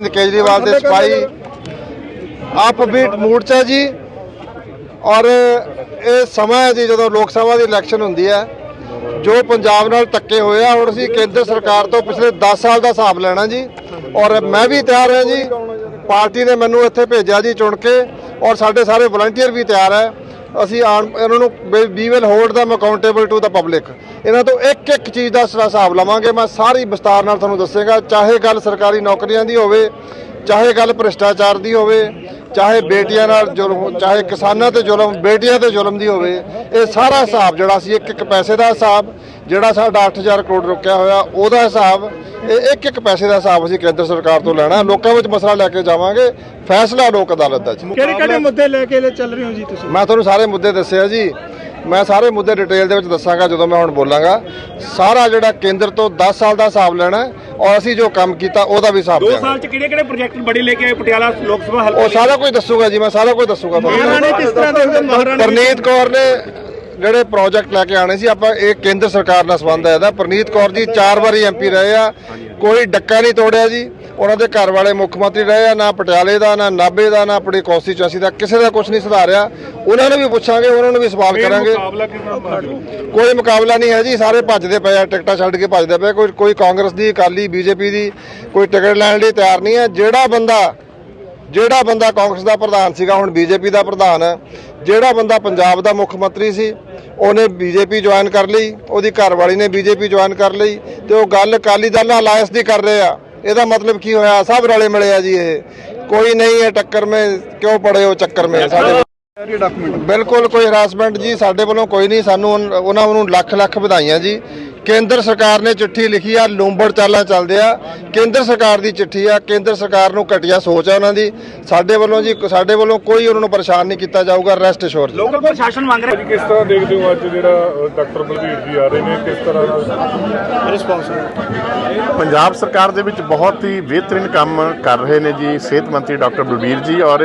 ਕੇਜਰੀਵਾਲ ਦੇ ਸਪਾਈ upbeat mood 'ਚ ਹੈ ਜੀ। ਔਰ ਇਹ ਸਮਾਂ ਹੈ ਜੀ ਜਦੋਂ ਲੋਕ ਸਭਾ ਦੀ ਇਲੈਕਸ਼ਨ ਹੁੰਦੀ ਹੈ ਜੋ ਪੰਜਾਬ ਨਾਲ ਧੱਕੇ ਹੋਏ ਆ ਹੁਣ ਅਸੀਂ ਕੇਂਦਰ ਸਰਕਾਰ ਤੋਂ ਪਿਛਲੇ 10 ਸਾਲ ਦਾ ਹਿਸਾਬ ਲੈਣਾ ਜੀ। ਔਰ ਮੈਂ ਵੀ ਤਿਆਰ ਹਾਂ ਜੀ। ਪਾਰਟੀ ਨੇ ਮੈਨੂੰ ਇੱਥੇ ਭੇਜਿਆ ਜੀ ਚੁਣ ਕੇ ਔਰ ਸਾਡੇ ਸਾਰੇ ਵਲੰਟੀਅਰ ਵੀ ਤਿਆਰ ਹੈ। ਅਸੀਂ ਆਣ ਇਹਨਾਂ ਨੂੰ we will hold them accountable to the public ਇਹਨਾਂ ਤੋਂ ਇੱਕ ਇੱਕ ਚੀਜ਼ ਦਾ ਹਿਸਾਬ ਲਵਾਂਗੇ। ਮੈਂ ਸਾਰੀ ਵਿਸਤਾਰ ਨਾਲ ਤੁਹਾਨੂੰ ਦੱਸੇਗਾ। ਚਾਹੇ ਗੱਲ ਸਰਕਾਰੀ ਨੌਕਰੀਆਂ ਦੀ ਹੋਵੇ, ਚਾਹੇ ਗੱਲ ਭ੍ਰਿਸ਼ਟਾਚਾਰ ਦੀ ਹੋਵੇ ਚਾਹੇ ਬੇਟੀਆਂ ਨਾਲ ਜ਼ੁਲਮ ਚਾਹੇ ਕਿਸਾਨਾਂ ਤੇ ਜ਼ੁਲਮ ਬੇਟੀਆਂ ਤੇ ਜ਼ੁਲਮ ਦੀ ਹੋਵੇ ਇਹ ਸਾਰਾ ਹਿਸਾਬ ਜਿਹੜਾ ਸੀ ਇੱਕ ਇੱਕ ਪੈਸੇ ਦਾ ਹਿਸਾਬ ਜਿਹੜਾ ਸਾਡਾ 8000 ਕਰੋੜ ਰੁਕਿਆ ਹੋਇਆ ਉਹਦਾ ਹਿਸਾਬ ਇਹ ਇੱਕ ਇੱਕ ਪੈਸੇ ਦਾ ਹਿਸਾਬ ਅਸੀਂ ਕੇਂਦਰ ਸਰਕਾਰ ਤੋਂ ਲੈਣਾ। ਲੋਕਾਂ ਵਿੱਚ ਮਸਲਾ ਲੈ ਕੇ ਜਾਵਾਂਗੇ। ਫੈਸਲਾ ਲੋਕ ਅਦਾਲਤ ਦਾ ਜੀ। ਕਿਹੜੇ ਕਿਹੜੇ ਮੁੱਦੇ ਲੈ ਕੇ ਚੱਲ ਰਹੇ ਹੋ ਜੀ ਤੁਸੀਂ? ਮੈਂ ਤੁਹਾਨੂੰ ਸਾਰੇ ਮੁੱਦੇ ਦੱਸਿਆ ਜੀ। ਮੈਂ ਸਾਰੇ ਮੁੱਦੇ ਡਿਟੇਲ ਦੇ ਵਿੱਚ ਦੱਸਾਂਗਾ ਜਦੋਂ ਮੈਂ ਹੁਣ ਬੋਲਾਂਗਾ। ਸਾਰਾ ਜਿਹੜਾ ਕੇਂਦਰ ਤੋਂ 10 ਸਾਲ ਦਾ ਹਿਸਾਬ ਲੈਣਾ ਔਰ ਅਸੀਂ ਜੋ ਕੰਮ ਕੀਤਾ ਉਹਦਾ ਵੀ ਹਿਸਾਬ ਦੋ ਦੇਣਾ ਸਾਲ ਚ ਕਿਹੜੇ ਕਿਹੜੇ ਪ੍ਰੋਜੈਕਟ ਬੜੇ ਲੈ ਕੇ ਆਏ? ਪਟਿਆਲਾ ਲੋਕ ਸਭਾ ਹਲਕੇ ਉਹ ਸਾਰਾ ਕੁਝ ਦੱਸੂਗਾ ਜੀ ਮੈਂ ਸਾਰਾ ਕੁਝ ਦੱਸੂਗਾ ਤੁਹਾਨੂੰ। ਮਹਾਰਾਣੀ ਕਿਸ ਤਰ੍ਹਾਂ ਦੇਖਦੇ ਹੋ ਮਹਾਰਾਣੀ ਪ੍ਰਨੀਤ ਕੌਰ ਨੇ ਜਿਹੜੇ ਪ੍ਰੋਜੈਕਟ ਲੈ ਕੇ ਆਣੇ ਸੀ ਆਪਾਂ ਇਹ ਕੇਂਦਰ ਸਰਕਾਰ ਨਾਲ ਸੰਬੰਧ ਹੈ ਇਹਦਾ। ਪ੍ਰਨੀਤ ਕੌਰ ਜੀ ਚਾਰ ਵਾਰੀ ਐਮਪੀ ਰਹੇ ਆ। ਕੋਈ ਡੱਕਾ ਨਹੀਂ ਤੋੜਿਆ ਜੀ। ਉਹਨਾਂ ਦੇ ਘਰ ਵਾਲੇ ਮੁੱਖ ਮੰਤਰੀ ਰਹੇ ਆ ਨਾ ਪਟਿਆਲੇ ਦਾ ਨਾ ਨਾਭੇ ਦਾ ਨਾ ਆਪਣੀ ਕੌਂਸਟੀਚੁਐਂਸੀ ਦਾ। ਕਿਸੇ ਦਾ ਕੁਝ ਨਹੀਂ ਸੁਧਾਰਿਆ। ਉਹਨਾਂ ਨੂੰ ਵੀ ਪੁੱਛਾਂਗੇ ਉਹਨਾਂ ਨੂੰ ਵੀ ਸਵਾਲ ਕਰਾਂਗੇ। ਕੋਈ ਮੁਕਾਬਲਾ ਨਹੀਂ ਹੈ ਜੀ ਸਾਰੇ ਭੱਜਦੇ ਪਏ ਆ ਟਿਕਟਾਂ ਛੱਡ ਕੇ ਭੱਜਦੇ ਪਏ ਕੋਈ ਕੋਈ ਕਾਂਗਰਸ ਦੀ ਅਕਾਲੀ ਬੀਜੇਪੀ ਦੀ ਕੋਈ ਟਿਕਟ ਲੈਣ ਲਈ ਤਿਆਰ ਨਹੀਂ ਹੈ। ਜਿਹੜਾ ਬੰਦਾ ਜਿਹੜਾ ਬੰਦਾ ਕਾਂਗਰਸ ਦਾ ਪ੍ਰਧਾਨ ਸੀਗਾ ਹੁਣ ਬੀਜੇਪੀ ਦਾ ਪ੍ਰਧਾਨ ਹੈ। ਜਿਹੜਾ ਬੰਦਾ ਪੰਜਾਬ ਦਾ ਮੁੱਖ ਮੰਤਰੀ ਸੀ ਉਹਨੇ ਬੀਜੇਪੀ ਜੁਆਇਨ ਕਰ ਲਈ ਉਹਦੀ ਘਰਵਾਲੀ ਨੇ ਬੀਜੇਪੀ ਜੁਆਇਨ ਕਰ ਲਈ ਤੇ ਉਹ ਗੱਲ ਅਕਾਲੀ ਦਲ ਨਾਲ ਅਲਾਇੰਸ ਦੀ ਕਰ ਰਹੇ ਆ। ਇਹਦਾ ਮਤਲਬ ਕੀ ਹੋਇਆ? ਸਭ ਰਲੇ ਮਿਲੇ ਆ ਜੀ ਇਹ। ਕੋਈ ਨਹੀਂ ਹੈ ਟੱਕਰ ਮੇ ਕਿਉਂ ਪੜੇ ਹੋ ਚੱਕਰ ਮੇ? ਸਾਡੇ ਬਿਲਕੁਲ ਕੋਈ ਹਰਾਸਮੈਂਟ ਜੀ ਸਾਡੇ ਵੱਲੋਂ ਕੋਈ ਨਹੀਂ। ਸਾਨੂੰ ਉਹਨਾਂ ਨੂੰ ਲੱਖ ਲੱਖ ਵਧਾਈਆਂ ਜੀ। ਕੇਂਦਰ ਸਰਕਾਰ ਨੇ ਚਿੱਠੀ ਲਿਖੀ ਆ ਲੂੰਬੜ ਚਾਲਾਂ ਚੱਲਦੇ ਆ। ਕੇਂਦਰ ਸਰਕਾਰ ਦੀ ਚਿੱਠੀ ਆ ਕੇਂਦਰ ਸਰਕਾਰ ਨੂੰ ਘਟੀਆ ਸੋਚ ਆ ਉਹਨਾਂ ਦੀ। ਸਾਡੇ ਵੱਲੋਂ ਜੀ ਸਾਡੇ ਵੱਲੋਂ ਕੋਈ ਉਹਨਾਂ ਨੂੰ ਪਰੇਸ਼ਾਨ ਨਹੀਂ ਕੀਤਾ ਜਾਊਗਾ ਰੈਸਟ ਸ਼ੋਰ ਜੀ ਲੋਕਲ ਪ੍ਰਸ਼ਾਸਨ ਮੰਗ ਰਿਹਾ। ਕਿਸ ਤਰ੍ਹਾਂ ਦੇਖਦੇ ਹੋ ਅੱਜ ਜਿਹੜਾ ਡਾਕਟਰ ਬਲਵੀਰ ਜੀ ਆ ਰਹੇ ਨੇ? ਕਿਸ ਤਰ੍ਹਾਂ ਦਾ ਰਿਸਪੌਂਸ ਪੰਜਾਬ ਸਰਕਾਰ ਦੇ ਵਿੱਚ ਬਹੁਤ ਹੀ ਬਿਹਤਰੀਨ ਕੰਮ ਕਰ ਰਹੇ ਨੇ ਜੀ। ਸਿਹਤ ਮੰਤਰੀ ਡਾਕਟਰ ਬਲਬੀਰ ਜੀ ਔਰ ਇਸ